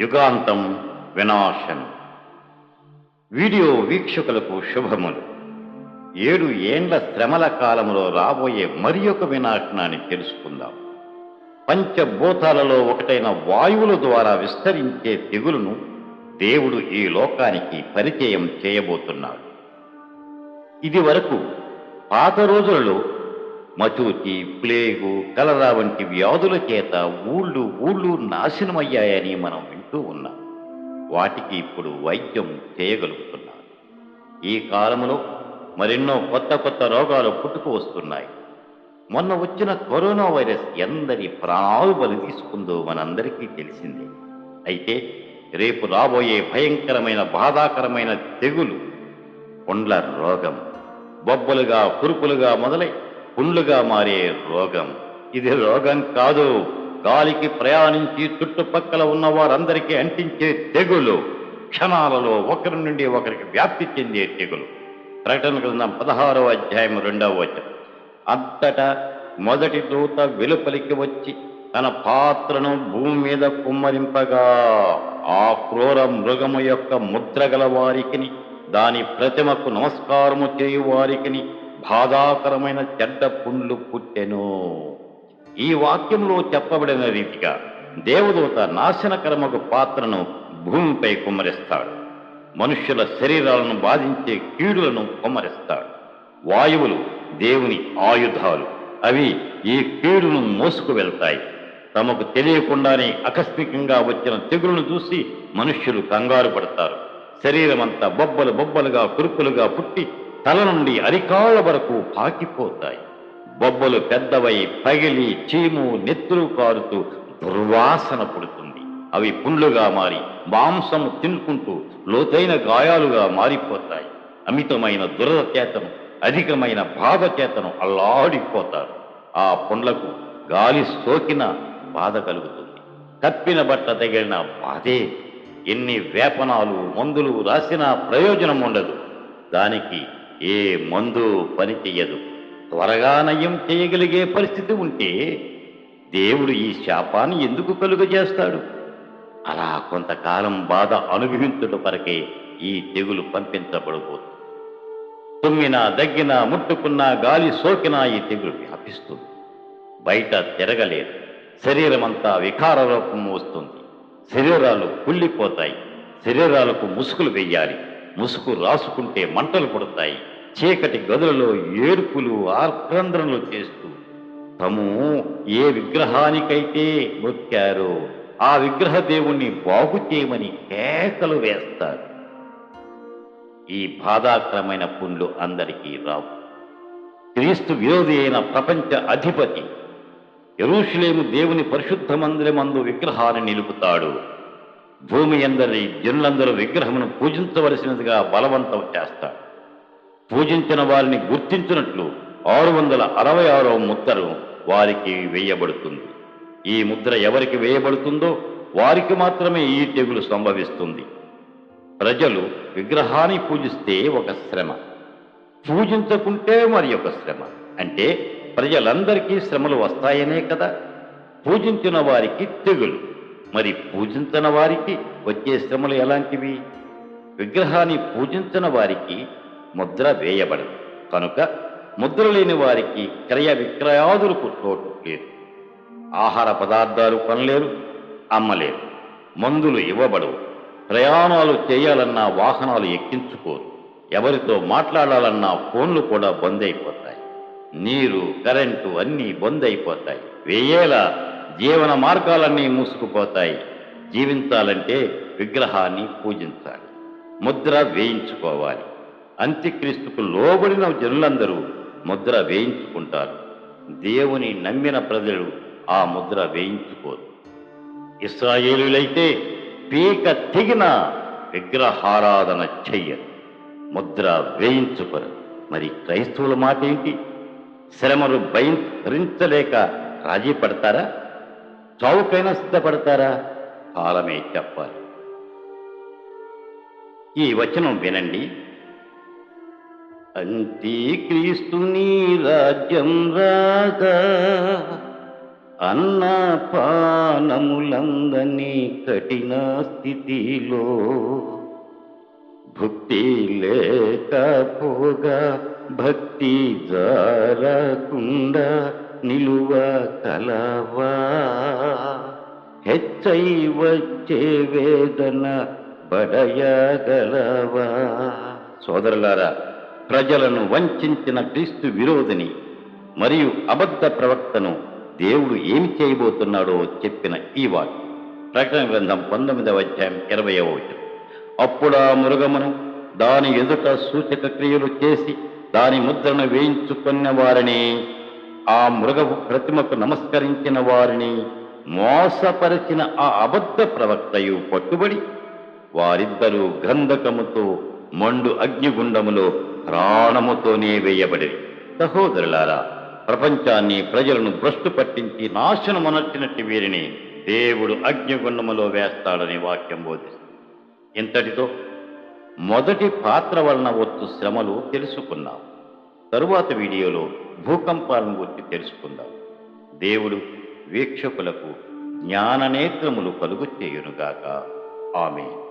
యుగాంతం వినాశనం. వీడియో వీక్షకులకు శుభములు. ఏడు ఏండ్ల శ్రమల కాలంలో రాబోయే మరి ఒక వినాశనాన్ని తెలుసుకుందాం. పంచభూతాలలో ఒకటైన వాయువుల ద్వారా విస్తరించే తెగులును దేవుడు ఈ లోకానికి పరిచయం చేయబోతున్నాడు. ఇది వరకు పాత రోజులలో మచూతి ప్లేగు కలరా వంటి వ్యాధుల చేత ఊళ్ళు ఊళ్ళు నాశనమయ్యాయని మనం వింటూ ఉన్నాం. వాటికి ఇప్పుడు వైద్యం చేయగలుగుతున్నాను. ఈ కాలంలో మరెన్నో కొత్త కొత్త రోగాలు పుట్టుకు వస్తున్నాయి. మొన్న వచ్చిన కరోనా వైరస్ ఎందరి ప్రాణాలు బలి తీసుకుందో మనందరికీ తెలిసిందే. అయితే రేపు రాబోయే భయంకరమైన బాధాకరమైన తెగులు పుండ్ల రోగం. బొబ్బలుగా కురుపులుగా మొదలై పుండ్లుగా మారే రోగం. ఇది రోగం కాదు. గాలికి ప్రయాణించి చుట్టుపక్కల ఉన్న వారందరికీ అంటించే తెగులు. క్షణాలలో ఒకరి నుండి ఒకరికి వ్యాప్తి చెందే తెగులు. ప్రకటన గ్రంథం పదహారవ అధ్యాయం రెండవ వచనం. అంతటా మొదటి దూత వెలుపలికి వచ్చి తన పాత్రను భూమి మీద కుమ్మరింపగా ఆ క్రూర మృగము యొక్క ముద్రగల వారికిని దాని ప్రతిమకు నమస్కారము చేయు వారికిని బాధాకరమైన చెడ్డ పుండ్లు పుట్టెను. ఈ వాక్యంలో చెప్పబడిన రీతిగా దేవదూత నాశనకరమకు పాత్రను భూమిపై కుమ్మరిస్తాడు. మనుష్యుల శరీరాలను బాధించే కీడులను కుమ్మరిస్తాడు. వాయువులు దేవుని ఆయుధాలు. అవి ఈ కీడును మోసుకు వెళ్తాయి తమకు తెలియకుండానే ఆకస్మికంగా వచ్చిన తెగులను చూసి మనుష్యులు కంగారు పడతారు. శరీరమంతా బొబ్బలు బొబ్బలుగా కురుకులుగా పుట్టి తల నుండి అరికాళ్ళ వరకు పాకిపోతాయి. బొబ్బలు పెద్దవై పగిలి చీము నెత్తురు కారుతూ దుర్వాసన పుడుతుంది. అవి పుండ్లుగా మారి మాంసము తినుకుంటూ లోతైన గాయాలుగా మారిపోతాయి. అమితమైన దురద చేతను అధికమైన బాధ చేతను అల్లాడిపోతారు. ఆ పుండ్లకు గాలి సోకిన బాధ కలుగుతుంది. తప్పిన బట్ట తగిలిన బాధే. ఎన్ని వేపనాలు మందులు రాసినా ప్రయోజనం ఉండదు దానికి ఏ మందు పని త్వరగా నయం చేయగలిగే పరిస్థితి ఉంటే దేవుడు ఈ శాపాన్ని ఎందుకు కలుగజేస్తాడు? అలా కొంతకాలం బాధ అనుభవించుట వరకే ఈ తెగులు పంపించబడబోతుంది తుమ్మినా దగ్గినా ముట్టుకున్నా గాలి సోకినా ఈ తెగులు వ్యాపిస్తుంది. బయట తిరగలేదు. శరీరమంతా వికార రూపం వస్తుంది. శరీరాలు కుళ్ళిపోతాయి. శరీరాలకు ముసుగులు వెయ్యాలి. ముసుగు రాసుకుంటే మంటలు పడతాయి. చీకటి గదులలో ఏర్పులు ఆక్రందనలు చేస్తూ తము ఏ విగ్రహానికైతే మొక్కారో ఆ విగ్రహ దేవుణ్ణి బాగు చేయమని కేకలు వేస్తారు. ఈ బాధాకరమైన పుండ్లు అందరికీ రావు. క్రీస్తు విరోధి అయిన ప్రపంచ అధిపతి ఎరుషులేము దేవుని పరిశుద్ధ మందిరమందు విగ్రహాన్ని నిలుపుతాడు. భూమి అందరి జనులందరూ విగ్రహమును పూజించవలసినదిగా బలవంతం చేస్తాడు. పూజించిన వారిని గుర్తించినట్లు ఆరు వందల అరవై ఆరో ముద్రను వారికి వేయబడుతుంది. ఈ ముద్ర ఎవరికి వేయబడుతుందో వారికి మాత్రమే ఈ తెగులు సంభవిస్తుంది. ప్రజలు విగ్రహాన్ని పూజిస్తే ఒక శ్రమ. పూజించకుంటే మరి ఒక శ్రమ. అంటే ప్రజలందరికీ శ్రమలు వస్తాయనే కదా? పూజించిన వారికి తెగులు. మరి పూజించిన వారికి వచ్చే శ్రమలు ఎలాంటివి? విగ్రహాన్ని పూజించిన వారికి ముద్ర వేయబడదు. కనుక ముద్ర లేని వారికి క్రయ విక్రయాదులకు చోటు లేదు. ఆహార పదార్థాలు కొనలేరు అమ్మలేరు. మందులు ఇవ్వబడవు. ప్రయాణాలు చేయాలన్నా వాహనాలు ఎక్కించుకోరు. ఎవరితో మాట్లాడాలన్నా ఫోన్లు కూడా బంద్ అయిపోతాయి. నీరు కరెంటు అన్నీ బంద్ అయిపోతాయి. వేయేలా జీవన మార్గాలన్నీ మూసుకుపోతాయి. జీవించాలంటే విగ్రహాన్ని పూజించాలి. ముద్ర వేయించుకోవాలి. అంత్యక్రీస్తుకు లోబడిన జనులందరూ ముద్ర వేయించుకుంటారు. దేవుని నమ్మిన ప్రజలు ఆ ముద్ర వేయించుకోరు. ఇస్రాయేలులైతే పీక తెగిన విగ్రహారాధన చెయ్యరు. ముద్ర వేయించుకోరు. మరి క్రైస్తవుల మాట ఏంటి? శ్రమలు భయం భరించలేక రాజీ పడతారా? చౌకైనా సిద్ధపడతారా? కాలమే చెప్పాలి. ఈ వచనం వినండి. అంత్యక్రీస్తుని రాజ్యం రాగా అన్నపానములందని కఠిన స్థితిలో భుక్తి లేకపోగా భక్తి జారకుండా నిలువ కలవా? హెచ్చై వచ్చే వేదన బడయగలవా? సోదరులారా ప్రజలను వంచిన క్రీస్తు విరోధిని మరియు అబద్ధ ప్రవక్తను దేవుడు ఏమి చేయబోతున్నాడో చెప్పిన ఈ వాక్యం. ప్రకటన గ్రంథం పంతొమ్మిదవ అధ్యాయం ఇరవై ఒకటి అప్పుడు ఆ మృగమును దాని ఎదుట సూచక క్రియలు చేసి దాని ముద్రను వేయించుకున్న వారిని ఆ మృగపు ప్రతిమకు నమస్కరించిన వారిని మోసపరిచిన ఆ అబద్ధ ప్రవక్తయు పట్టుబడి వారిద్దరూ గంధకముతో మండు అగ్నిగుండములో ప్రాణముతోనే వేయబడి సహోదరులారా ప్రపంచాన్ని ప్రజలను భ్రష్టు పట్టించి నాశనమనర్చినట్టు వీరిని దేవుడు అగ్నిగుండములో వేస్తాడని వాక్యం బోధిస్తుంది. ఇంతటితో మొదటి పాత్ర వలన వచ్చు శ్రమలు తెలుసుకున్నాం తరువాత వీడియోలో భూకంపాలను గురించి తెలుసుకుందాం. దేవుడు వీక్షకులకు జ్ఞాననేత్రములు కలుగు చేయునుగాక. ఆమె